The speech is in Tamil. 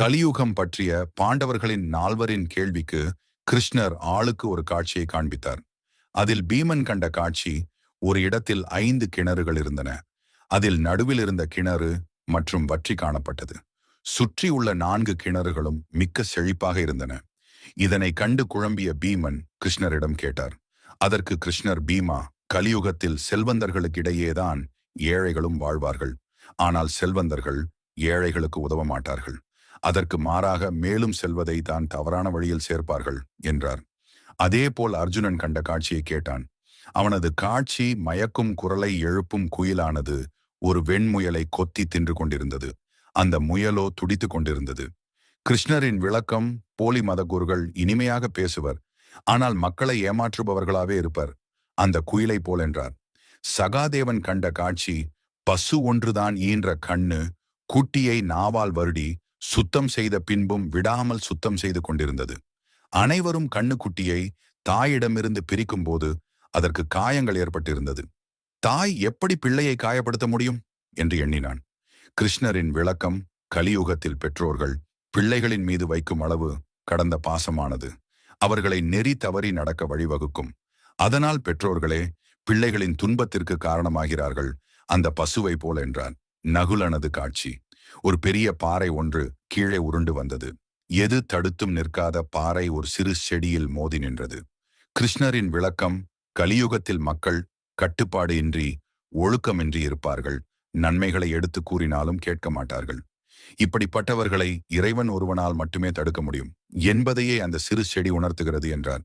கலியுகம் பற்றிய பாண்டவர்களின் நால்வரின் கேள்விக்கு கிருஷ்ணர் ஆளுக்கு ஒரு காட்சியை காண்பித்தார். அதில் பீமன் கண்ட காட்சி ஒரு இடத்தில் ஐந்து கிணறுகள் இருந்தன. அதில் நடுவில் இருந்த கிணறு மற்றும் வற்றி காணப்பட்டது. சுற்றி உள்ள நான்கு கிணறுகளும் மிக்க செழிப்பாக இருந்தன. இதனை கண்டு குழம்பிய பீமன் கிருஷ்ணரிடம் கேட்டார். அதற்கு கிருஷ்ணர் பீமா கலியுகத்தில் செல்வந்தர்களுக்கிடையேதான் ஏழைகளும் வாழ்வார்கள். ஆனால் செல்வந்தர்கள் ஏழைகளுக்கு உதவ மாட்டார்கள். அதற்கு மாறாக மேலும் செல்வதை தான் தவறான வழியில் சேர்ப்பார்கள் என்றார். அதேபோல் அர்ஜுனன் கண்ட காட்சியை கேட்டான். அவனது காட்சி மயக்கும் குரலை எழுப்பும் குயிலானது ஒரு வெண்முயலை கொத்தி தின்று கொண்டிருந்தது. அந்த முயலோ துடித்துக் கொண்டிருந்தது. கிருஷ்ணரின் விளக்கம் போலி மதகுருகள் இனிமையாக பேசுவர். ஆனால் மக்களை ஏமாற்றுபவர்களாவே இருப்பர். அந்த குயிலை போலென்றார் சகாதேவன் கண்ட காட்சி பசு ஒன்றுதான் ஈன்ற கண்ணு குட்டியை நாவால் வருடி சுத்தம் செய்த பின்பும் விடாமல் சுத்தம் செய்து கொண்டிருந்தது. அனைவரும் கண்ணுக்குட்டியை தாயிடமிருந்து பிரிக்கும் போது அதற்கு காயங்கள் ஏற்பட்டிருந்தது. தாய் எப்படி பிள்ளையை காயப்படுத்த முடியும்? என்று எண்ணினான். கிருஷ்ணரின் விளக்கம் கலியுகத்தில் பெற்றோர்கள் பிள்ளைகளின் மீது வைக்கும் அளவு கடந்த பாசமானது. அவர்களை நெறி தவறி நடக்க வழிவகுக்கும். அதனால் பெற்றோர்களே பிள்ளைகளின் துன்பத்திற்கு காரணமாகிறார்கள் அந்த பசுவை போல என்றான். நகுலனது காட்சி. ஒரு பெரிய பாறை ஒன்று கீழே உருண்டு வந்தது. எது தடுத்தும் நிற்காத பாறை ஒரு சிறு செடியில் மோதி நின்றது. கிருஷ்ணரின் விளக்கம் கலியுகத்தில் மக்கள் கட்டுப்பாடு இன்றி ஒழுக்கமின்றி இருப்பார்கள். நன்மைகளை எடுத்து கூறினாலும் கேட்க மாட்டார்கள். இப்படிப்பட்டவர்களை இறைவன் ஒருவனால் மட்டுமே தடுக்க முடியும். என்பதையே அந்த சிறு செடி உணர்த்துகிறது என்றார்.